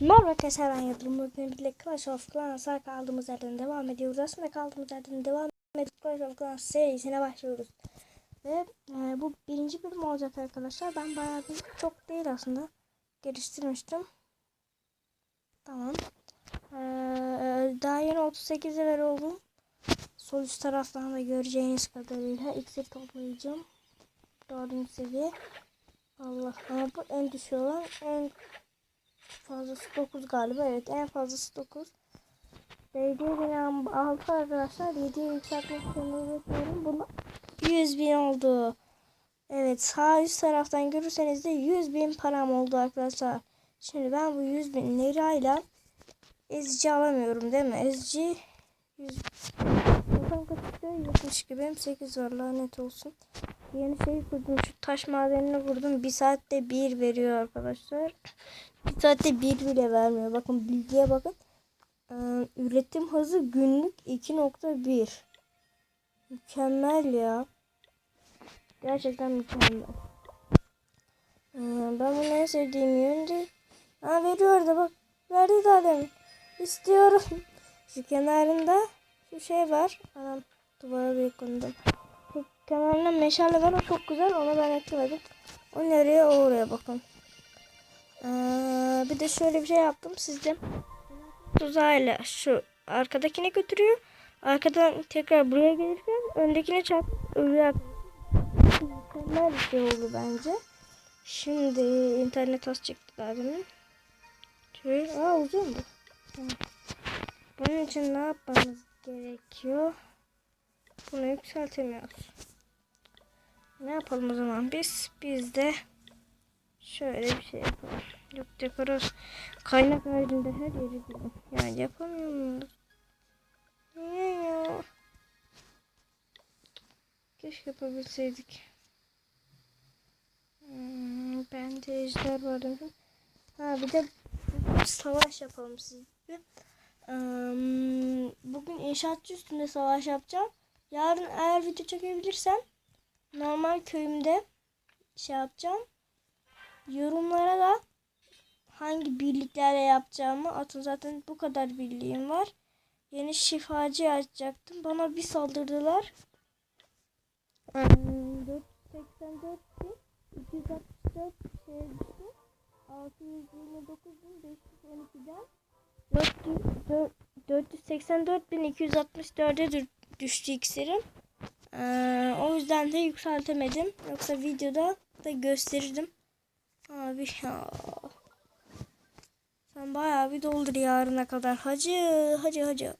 Merhaba arkadaşlar ben Yıldırım. Bugün birlikte Clash of Clans'a kaldığımız yerden devam ediyoruz. Aslında kaldığımız yerden devam ediyoruz. Clash of Clans serisine başlıyoruz. Ve e, bu birinci bölüm olacak arkadaşlar. Ben bayağı bir çok değil aslında. Geliştirmiştim. Tamam. Ee, daha yeni 38 level oldum. Sol üst taraftan da göreceğiniz kadarıyla iksir toplayacağım. Dördüncü seviye. Allah ama bu en düşüğü olan en fazlası 9 galiba. Evet en fazlası 9. Belediye binam 6 arkadaşlar. 7'ye yükseltmek zorunda. Bunda 100 bin oldu. Evet sağ üst taraftan görürseniz de 100 bin param oldu arkadaşlar. Şimdi ben bu 100 bin lirayla ezici alamıyorum değil mi? Ezici 100 Buradan kaçtı 70 gibi 8 var lanet olsun. Yeni şey kurdum. Şu taş madenini kurdum. Bir saatte bir veriyor arkadaşlar. Bir saatte bir bile vermiyor. Bakın bilgiye bakın. Ee, üretim hızı günlük 2.1. Mükemmel ya. Gerçekten mükemmel. Ee, ben bunu en sevdiğim yönde. Ha veriyor da bak. Verdi de adam. İstiyorum. Şu kenarında şu şey var. Anam duvara bir kondum. Şu kenarında meşale var. O çok güzel. Onu ben eklemedim. O nereye? O oraya bakın. Ee, bir de şöyle bir şey yaptım sizde. Tuzağıyla şu arkadakine götürüyor. Arkadan tekrar buraya gelirken öndekine çarp ölüyor. Mükemmel bir şey oldu bence. Şimdi internet az çıktı daha demin. Şöyle, aa uzun bu. Bunun için ne yapmamız gerekiyor? Bunu yükseltemiyoruz. Ne yapalım o zaman biz? Biz de şöyle bir şey yapalım. Yok dekoros kaynak halinde her yeri gibi. Yani yapamıyor muyuz? Niye ya? Keşke yapabilseydik. Hmm, ben de ejder var. Ha bir de savaş yapalım sizce. Um, bugün inşaatçı üstünde savaş yapacağım. Yarın eğer video çekebilirsem normal köyümde şey yapacağım. Yorumlara da hangi birliklerle yapacağımı atın. Zaten bu kadar birliğim var. Yeni şifacı açacaktım. Bana bir saldırdılar. Hmm, 484 bin 264 şey düştü. 629.512'den 484.264'e düştü iksirim. Ee, o yüzden de yükseltemedim. Yoksa videoda da gösterirdim. Abi ya. Sen bayağı bir doldur yarına kadar. Hacı, hacı, hacı.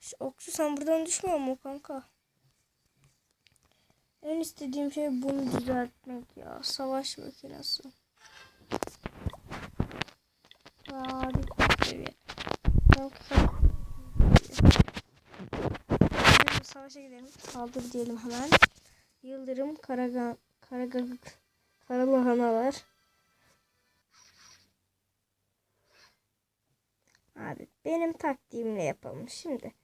Şu okçu sen buradan düşmüyor mu kanka? En istediğim şey bunu düzeltmek ya. Savaş makinesi. Harika seviye. Savaşa gidelim. Saldır diyelim hemen. Yıldırım, Karagan, Karagan, Karalahanalar. Abi benim taktiğimle yapalım. Şimdi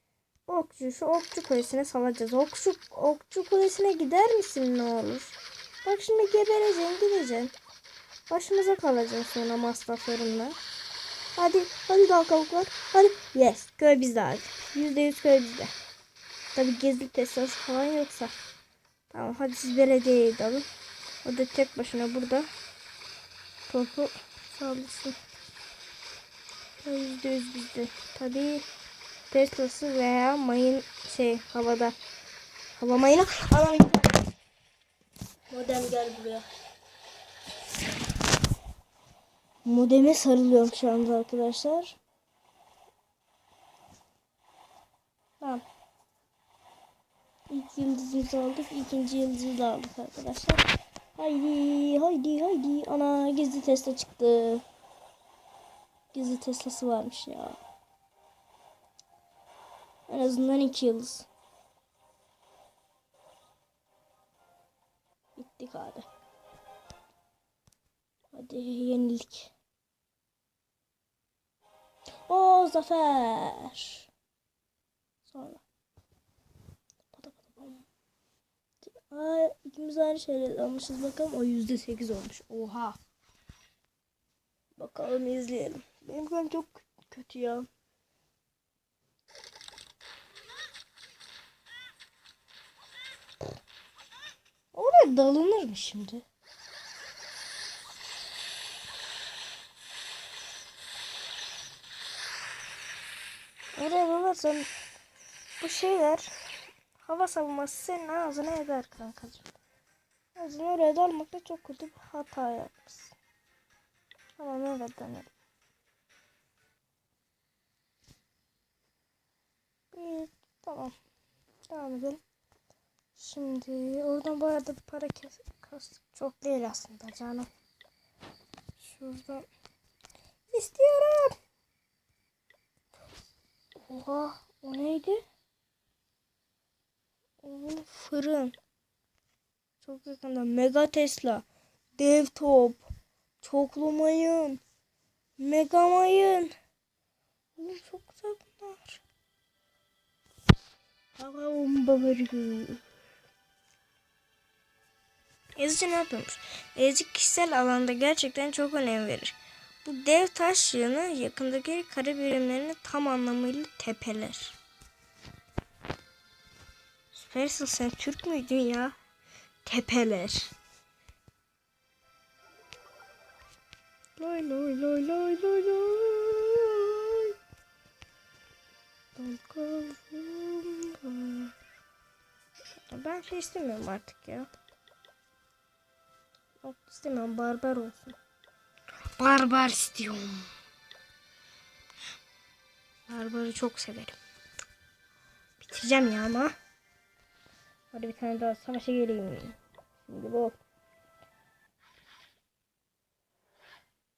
okçu şu okçu kulesine salacağız. Okçu okçu kulesine gider misin ne olur? Bak şimdi gebereceksin gideceksin. Başımıza kalacaksın sonra masraflarınla. Hadi hadi daha kavuklar. Hadi yes köy bizde artık. Yüzde yüz köy bizde. Tabi gizli tesis falan yoksa. Tamam hadi siz belediyeye dalın. O da tek başına burada topu saldırsın. Yüzde yüz bizde. Tabi Tesla'sı veya mayın şey havada. Hava mayını. Adam Modem gel buraya. Modeme sarılıyorum şu anda arkadaşlar. Tamam. İlk yıldızımızı aldık. ikinci yıldızı da aldık arkadaşlar. Haydi haydi haydi. Ana gizli Tesla çıktı. Gizli Tesla'sı varmış ya. En azından iki yıldız. Bittik hadi. Hadi yenilik. O zafer. Sonra. Aa, ikimiz aynı şeyleri almışız bakalım. O yüzde sekiz olmuş. Oha. Bak bakalım izleyelim. Benim kanım çok kötü ya. Oraya dalınır mı şimdi? Oraya dalarsan bu şeyler hava savunması senin ağzına eder kankacığım. Yüzden oraya dalmakta çok kötü bir hata yapmışsın. Tamam evet denelim. Bir, tamam. Devam edelim. Şimdi oradan bu arada para kes kastık. Çok değil aslında canım. Şuradan istiyorum. Oha o neydi? O fırın. Çok yakında. Mega Tesla. Dev top. Çoklu mayın. Mega mayın. Oğlum çok güzel bunlar. Bomba veriyor. Ezici ne yapıyormuş? Ezici kişisel alanda gerçekten çok önem verir. Bu dev taş yığını yakındaki kare birimlerini tam anlamıyla tepeler. Süpersin sen Türk müydün ya? Tepeler. Loy loy loy loy loy loy. Bakalım. Ben şey istemiyorum artık ya. Yok istemiyorum barbar olsun. Barbar istiyorum. Barbarı çok severim. Bitireceğim ya ama. Hadi bir tane daha savaşa geleyim. Şimdi bu.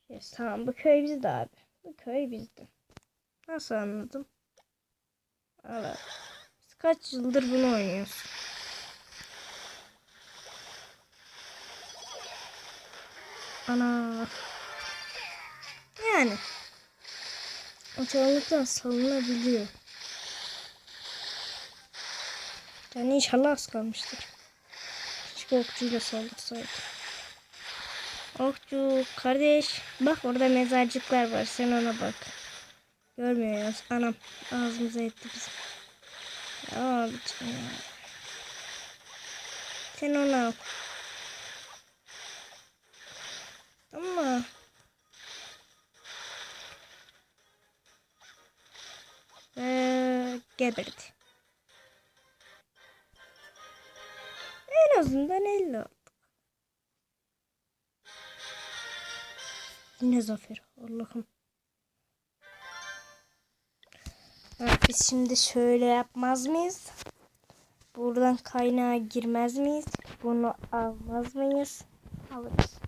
Yes, tamam bu köy bizde abi. Bu köy bizde. Nasıl anladım? Evet. Biz kaç yıldır bunu oynuyoruz. Ana. Yani. Çoğunlukla salınabiliyor. Yani inşallah az kalmıştır. Keşke okçuyla saldırsaydı. Okçu kardeş. Bak orada mezarcıklar var. Sen ona bak. Görmüyor ya. Anam ağzımıza etti bizim. Ya abicim ya. Sen onu al. Ama ee, geberdi. En azından 50 aldık. Yine zafer. Allah'ım. Evet, biz şimdi şöyle yapmaz mıyız? Buradan kaynağa girmez miyiz? Bunu almaz mıyız? Alırız.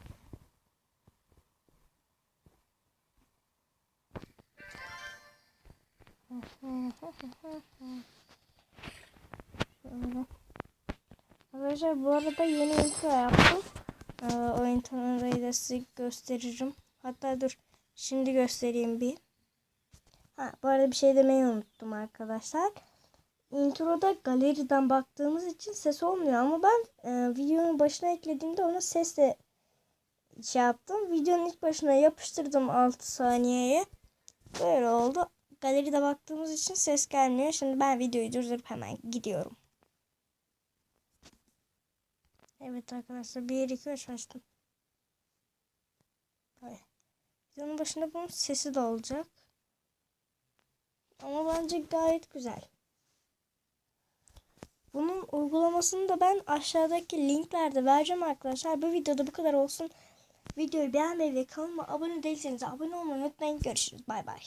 Şöyle. Arkadaşlar bu arada yeni intro yaptım. Ee, o introyu da size gösteririm. Hatta dur şimdi göstereyim bir. Ha, bu arada bir şey demeyi unuttum arkadaşlar. Introda galeriden baktığımız için ses olmuyor ama ben e, videonun başına eklediğimde ona sesle şey yaptım. Videonun ilk başına yapıştırdım 6 saniyeye. Böyle oldu. Galeride baktığımız için ses gelmiyor. Şimdi ben videoyu durdurup hemen gidiyorum. Evet arkadaşlar 1 2 3 açtım. Hayır. Videonun başında bunun sesi de olacak. Ama bence gayet güzel. Bunun uygulamasını da ben aşağıdaki linklerde vereceğim arkadaşlar. Bu videoda bu kadar olsun. Videoyu beğenmeyi ve kanalıma abone değilseniz abone olmayı unutmayın. Görüşürüz. Bay bay.